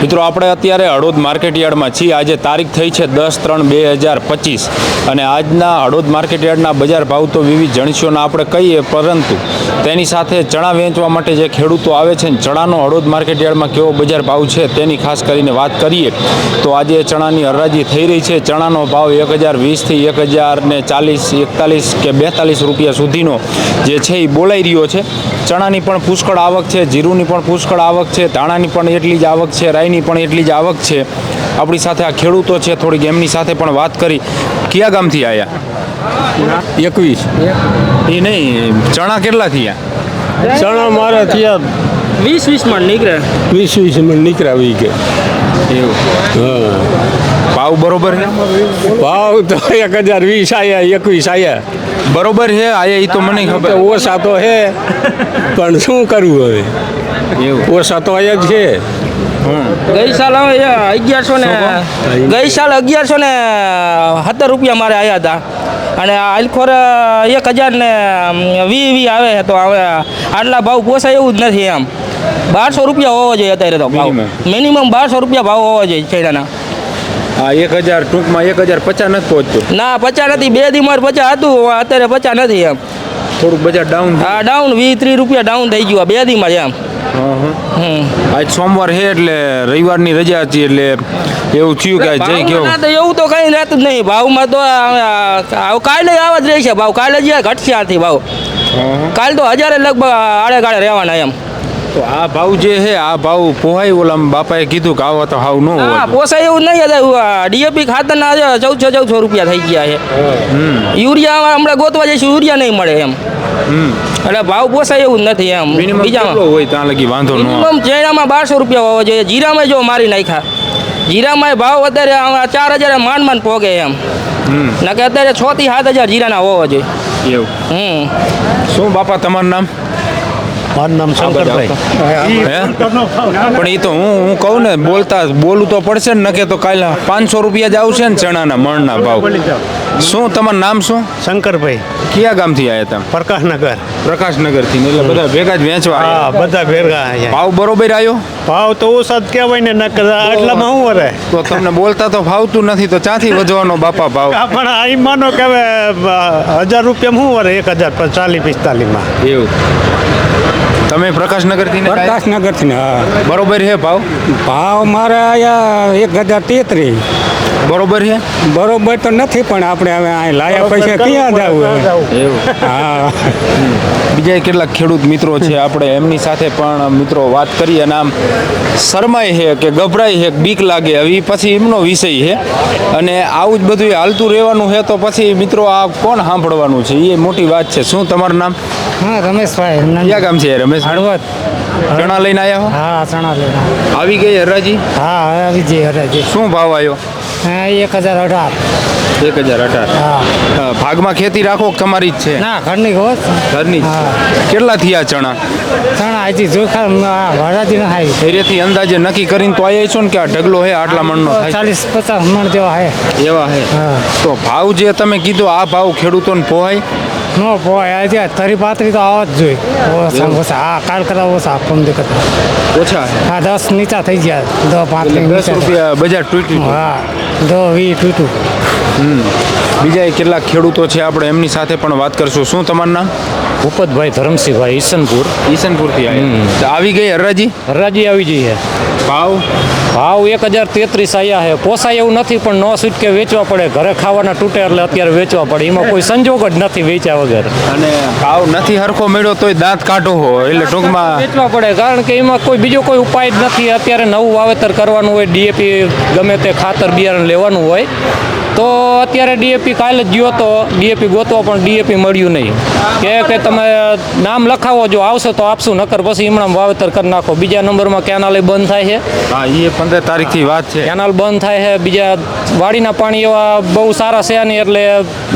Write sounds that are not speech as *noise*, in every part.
મિત્રો, આપણે અત્યારે હળોદ માર્કેટયાર્ડમાં છીએ. આજે તારીખ થઈ છે દસ ત્રણ બે હજાર પચીસ. અને આજના હળોદ માર્કેટયાર્ડના બજાર ભાવ તો વિવિધ જણસીઓના આપણે કહીએ, પરંતુ તેની સાથે ચણા વેચવા માટે જે ખેડૂતો આવે છે ને, ચણાનો હળોદ માર્કેટયાર્ડમાં કેવો બજાર ભાવ છે તેની ખાસ કરીને વાત કરીએ, તો આજે ચણાની હરાજી થઈ રહી છે. ચણાનો ભાવ એક હજાર વીસથી એક હજાર ને ચાલીસ, એકતાલીસ કે બેતાલીસ રૂપિયા સુધીનો જે છે એ બોલાઈ રહ્યો છે. ચણાની પણ પુષ્કળ આવક છે, જીરુની પણ પુષ્કળ આવક છે, ધાણાની પણ એટલી જ આવક છે રાઈની પણ એટલી જ આવક છે. આપણી સાથે આ ખેડૂતો છે થોડીક એમની સાથે પણ વાત કરી. કયા ગામથી આવ્યા એકવીસ. એ નહીં ચણા કેટલા થયા? ચણા મારા થયા વીસ વીસ મણ નીકળે. વીસ વીસ મણ નીકળ્યા વી કે. એવું? હા. ભાવ બરોબર છે? ભાવ તો એક હજાર વીસ આયા એકવીસ આયા. બરોબર છે? આયા એ તો મને ખબર. ઓછા તો હે પણ શું કરવું હવે? એવું. ઓછા તો આયા જ છે. ગઈ સાલ અગિયારસો ને ગઈ સાલ અગિયારસો ને સત્તર રૂપિયા મારે આવ્યા હતા. અને આલખોર એક હજાર ને વી વી આવે તો હવે આટલા ભાવ પોસાય એવું જ નથી એમ. બારસો રૂપિયા હોવો જોઈએ અત્યારે તો ભાવ. મિનિમમ બારસો રૂપિયા ભાવ હોવો જોઈએ છેડાના. હા એક હજાર ટૂંકમાં એક હજાર પચાસ નથી પહોંચતું. ના પચાસ નથી. બે દી મારે પચાસ હતું અત્યારે પચાસ નથી એમ. થોડુંક બજાર ડાઉન હા ડાઉન વીસ ત્રીસ રૂપિયા ડાઉન થઈ ગયું બે દીમાં એમ. આજ સોમવાર છે એટલે રવિવારની રજા હતી એટલે એવું થયું કે જઈ ગયો. એવું તો કઈ રહેતું જ નહીં. ભાવમાં તો કાલે આવા જ રહેશે ભાવ. કાલે જ ઘટશે આથી ભાવ. કાલ તો હજારે લગભગ આડે ગાળે રહેવાના એમ. તો આ ભાવ જે છે આ ભાવ પોહાય ઓલા બાપાએ કીધું કે આવા તો હાવ ન હા હોય પોસાય એવું નહીં હતા ડીએપી ખાતરના આજે ચૌદસો ચૌદસો રૂપિયા થઈ ગયા છે. યુરિયા હમણાં ગોતવા જઈશું યુરિયા નહીં મળે એમ. એટલે ભાવ પોસાય એવું નથી એમ. મિનિમમ કેટલો બીજામાં હોય ત્યાં લગી વાંધો ન આવે. મિનિમમ ચેણામાં બારસો રૂપિયા હોવો જોઈએ. જીરામાં જો મારી નાખ્યા. જીરામાં ભાવ અત્યારે આમાં ચાર હજાર માંડ માંડ પોગે એમ. નકે અત્યારે છ થી સાત હજાર જીરાના હોવો જોઈએ. એવું. હમ. શું બાપા તમારું નામ? પણ એ તો હું હું કહું ને, બોલતા બોલવું તો પડશે ને, નકે તો કાલે પાંચસો રૂપિયા જ આવશે ને ચણાના મણના ભાવ. શું તમારું નામ શું? શંકરભાઈ. કયા ગામથી આવ્યા તમે? પ્રકાશનગર. પ્રકાશનગરથી એટલે બધા ભેગા જ વેચવા હા બધા ભેગા ભાવ બરોબર આવ્યો? ભાવ તો ઓછા જ કહેવાય ને નકર આટલામાં શું વરે? તો તમને બોલતા તો ભાવતું નથી તો ચાથી વધવાનો બાપા ભાવ? પણ આ માનો કે હવે હજાર રૂપિયામાં શું વરે? એક હજાર ચાલીસ પિસ્તાલીસમાં. એવું. તમે પ્રકાશનગરથી? પ્રકાશનગરથી હા. બરોબર છે ભાવ? ભાવ મારે આયા એક હજાર તેત્રીસ. બરોબર છે? બરોબર તો નથી પણ આપણે હવે અહીં લાયા પૈસા ક્યાં જવું હવે એવું. હા. બીજા કેટલાક ખેડૂત મિત્રો છે આપણે એમની સાથે પણ મિત્રો વાત કરીએ અને આમ શરમાય છે કે ગભરાય છે બીક લાગે હવે પછી એમનો વિષય છે. અને આવું જ બધું હાલતું રહેવાનું છે તો પછી મિત્રો આ કોણ સાંભળવાનું છે? એ મોટી વાત છે. શું તમારું નામ? હા રમેશભાઈ ક્યાં ગામ છે? રમેશ? હળવદ. ચણા લઈને આવ્યા હા? ચણા લઈને આવી ગઈ હરાજી? હા આવી જઈ હરાજી. શું ભાવ આવ્યો? હા એક હજાર અઢાર. એક હજાર અઢાર. હા. ભાગમાં ખેતી રાખો તમારી જ છે? ના ઘરની હોત. ઘરની હા. કેટલા થયા ચણા? ચણા હજી જોખા વરાજી ના થાય. એરિયાથી અંદાજે નક્કી કરીને તો આવ્યા છો ને કે આ ઢગલો હે આટલા મણનો ચાલીસ પચાસ મણ જેવા હે. એવા હે? હા. તો ભાવ જે તમે કીધો આ ભાવ ખેડૂતોને પોહાય? નો પોય આજે તરી પાતરી તો આવવા જ જોઈએ ઓછા હા કાલ કરતા ઓછા પંદર દેખત. ઓછા હે? હા દસ નીચા થઈ ગયા. દસ પાંત્રીસ દસ રૂપિયા બજાર તૂટ્યું હા. દસ વીસ તૂટું બીજા કેટલાક ખેડૂતો છે આપણે એમની સાથે પણ વાત કરશું. શું તમારું નામ? ભૂપતભાઈ ધરમસિંહભાઈ ઈસનપુર. ઈસનપુરથી આવી ગઈ હરાજી હરરાજી આવી જઈએ. ભાવ? ભાવ એક હજાર તેત્રીસ આવ્યા છે પોસાય એવું નથી પણ નો છૂટકે વેચવા પડે. ઘરે ખાવાના તૂટે એટલે અત્યારે વેચવા પડે. એમાં કોઈ સંજોગ જ નથી વેચ્યા વગર. અને ભાવ નથી હરખો મળ્યો તોય દાંત કાઢો હો એટલે ટૂંકમાં વેચવા પડે. કારણ કે એમાં કોઈ બીજો કોઈ ઉપાય જ નથી. અત્યારે નવું વાવેતર કરવાનું હોય ડીએપી ગમે તે ખાતર બિયારણ લેવાનું હોય. તો અત્યારે ડીએપી કાલે જ ગયો તો ડીએપી ગોતવા પણ ડીએપી મળ્યું નહીં. કે કે તમે નામ લખાવો જો આવશે તો આપશું નકર પછી હમણાં વાવેતર કરી નાખો. બીજા નંબરમાં કેનાલ બંધ થાય છે. હા એ પંદર તારીખથી વાત છે. કેનાલ બંધ થાય છે. બીજા વાડીના પાણી એવા બહુ સારા છે નહીં એટલે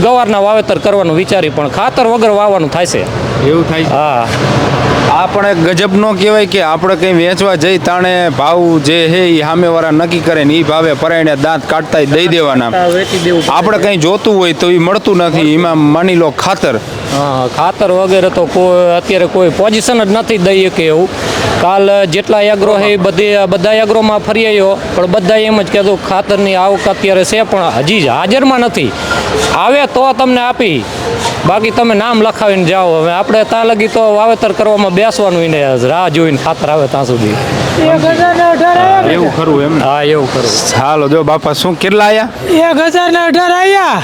ગવારના વાવેતર કરવાનું વિચારી પણ ખાતર વગર વાવવાનું થાય છે. એવું થાય હા. આ પણ એક ગજબ નો કહેવાય કે આપણે કંઈ વેચવા જઈ તાણે ભાવ જે હે એ સામેવાળા નક્કી કરે ને એ ભાવે પરાયણે દાંત કાઢતા દઈ દેવાના. આપણે કંઈ જોતું હોય તો એ મળતું નથી એમાં માની લો ખાતર. હા ખાતર વગેરે તો કોઈ અત્યારે કોઈ પોઝિશન જ નથી દઈએ કે એવું. કાલ જેટલા એગ્રો છે એ બધી બધા એગ્રોમાં ફરી આવ્યો પણ બધા એમ જ કહેતું ખાતરની આવક અત્યારે છે પણ હજી જ હાજરમાં નથી. આવે તો તમને આપી. બાકી તમે નામ લખાવીને જાઓ. હવે આપણે ત્યાં લગી તો વાવેતર કરવામાં બેસવાનું એને રાહ જોઈને ખાતર આવે ત્યાં સુધી. એવું ખરું એમ ને. હા એવું ખરું. ચાલો જો બાપા શું કેટલા આયા? એક હજાર ને અઢાર આયા.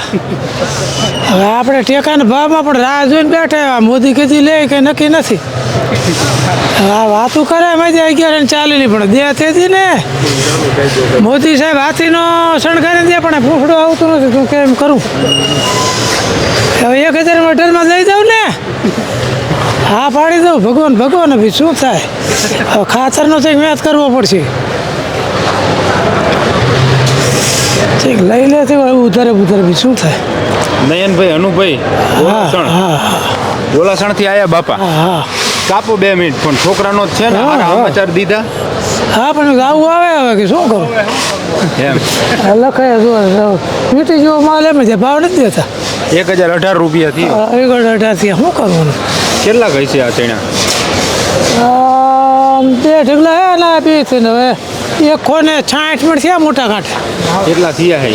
હવે આપણે ટેકાના ભાવમાં પણ રાહ જોઈને બેઠા આ મોદી કીધી લે કે નક્કી નથી. આ વાતું કરે મજા અગિયાર ને ચાલી પણ. દે તેથી ને. મોદી સાહેબ હાથીનો શણગારી દે પણ ફૂફડો આવતું નથી શું કેમ કરું? હવે એક હજાર અઢારમાં લઈ જાઉં ને. હા પાડી દઉં. ભગવાન ભગવાન ભાઈ શું થાય? ખાતરનો તો મેચ કરવો પડશે. ઠીક લઈ લે તે ઉધારે ઉધારે બી શું થાય? નયનભાઈ અનુભાઈ હા. ગોલાસણથી આયા બાપા. હા હા. કાપો બે મિનિટ પણ છોકરાનો જ છે ને. સમાચાર દીધા. હા પણ આવું આવે હવે કે શું કરું? લખાય જો મીઠી જેવો માલ એમ છે ભાવ નથી દેતા. એક હજાર અઢાર રૂપિયા થી એક હજાર અઢારથી શું કરવાનું? કેટલા કહી છે આ ચણા? બે ઢગલા હે ના બે થઈને હવે. એક કોને છાંઠ મણ થયા મોટા કાંઠા કેટલા થયા હે?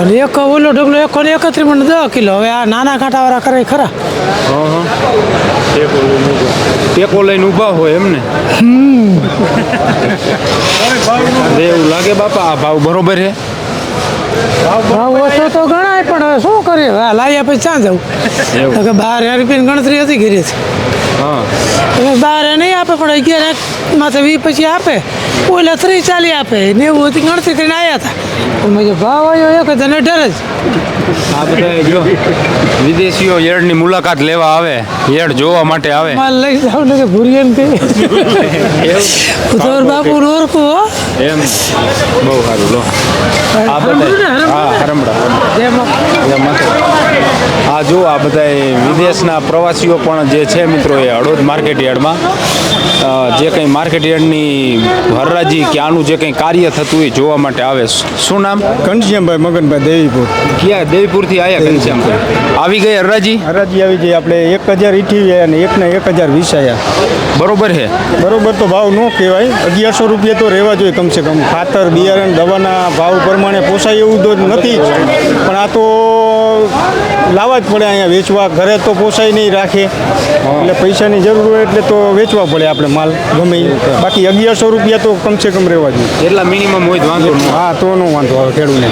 અને એક ઓલો ઢગલો એક કોને એકત્રીસ મણ દસ કિલો. હવે આ નાના કાંટાવાળા કરે ખરા. ટેકો લઈને ઊભા હોય એમને. *laughs* એવું લાગે બાપા આ ભાવ બરોબર છે ભાવ ઓછો તો ગણાય પણ શું કરીએ? લાવ્યા પછી ક્યાં જવું એવું. તો કે બાર રૂપિયાની ગણતરી હતી ઘરેથી બાર નહીં આપે પણ અગિયાર માથે વી પછી આપે. ઓલા ત્રીસ ચાલી આપે. નેવું હતી ગણતરી કરીને આવ્યા હતા. પણ મેં ભાવ આવ્યો એક ને અઢાર જ. આ બધા જો વિદેશીઓ યળની મુલાકાત લેવા આવે યર્ડ જોવા માટે આવે. માલ લઈ જાવ ને કે ભૂરિયન કે ઉધોર બાપુ નોરકો એમ? બહુ સારું લો. આ બધા હા હરમડા. જેમાં એમ હતો. આ જો આ બધા વિદેશના પ્રવાસીઓ પણ જે છે મિત્રો એ હળવદ માર્કેટ યાર્ડમાં. જે કંઈ માર્કેટ યાર્ડની હરરાજી કે આનું જે કંઈ કાર્ય થતું હોય જોવા માટે આવે. શું નામ? ઘનશ્યામભાઈ મગનભાઈ દેવીપુર. ક્યાં? દેવીપુરથી આવ્યા ઘનશ્યામભાઈ આવી ગઈ હરરાજી? હરાજી આવી ગઈ. આપણે એક હજાર ઇઠી અને એકને એક હજાર વીસ આવ્યા બરોબર છે બરોબર તો ભાવ ન કહેવાય. અગિયારસો રૂપિયા તો રહેવા જોઈએ કમસે કમ. ખાતર બિયારણ દવાના ભાવ પ્રમાણે પોસાય એવું તો નથી પણ આ તો લાવવા જ પડે અહીંયા વેચવા. ઘરે તો પોસાય નહીં રાખે. એટલે પૈસાની જરૂર હોય એટલે તો વેચવા પડે આપણે માલ ગમે. બાકી અગિયારસો રૂપિયા તો કમસે કમ રહેવા જોઈએ. એટલા મિનિમમ હોય વાંધો હા તો નો વાંધો આવે ખેડૂને.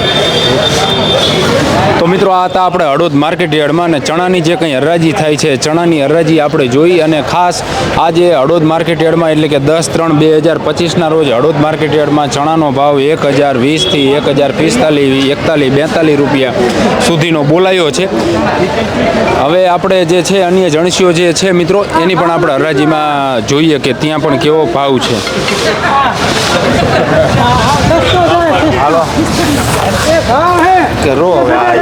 તો મિત્રો આ હતા આપણે હળોદ માર્કેટ યાર્ડમાં અને ચણાની જે કંઈ હરાજી થાય છે ચણાની હરાજી આપણે જોઈ અને ખાસ આજે હળોદ માર્કેટ યાર્ડમાં એટલે કે દસ ત્રણ બે હજાર પચીસના રોજ હળોદ માર્કેટ યાર્ડમાં ચણાનો ભાવ એક હજાર વીસથી એક હજાર પિસ્તાલીસ એકતાલીસ બેતાલીસ રૂપિયા સુધીનો બોલાયો છે. હવે આપણે જે છે અન્ય જણસીઓ જે છે મિત્રો એની પણ આપણે હરાજીમાં જોઈએ કે ત્યાં પણ કેવો ભાવ છે. હાલો. કે રો હવે આ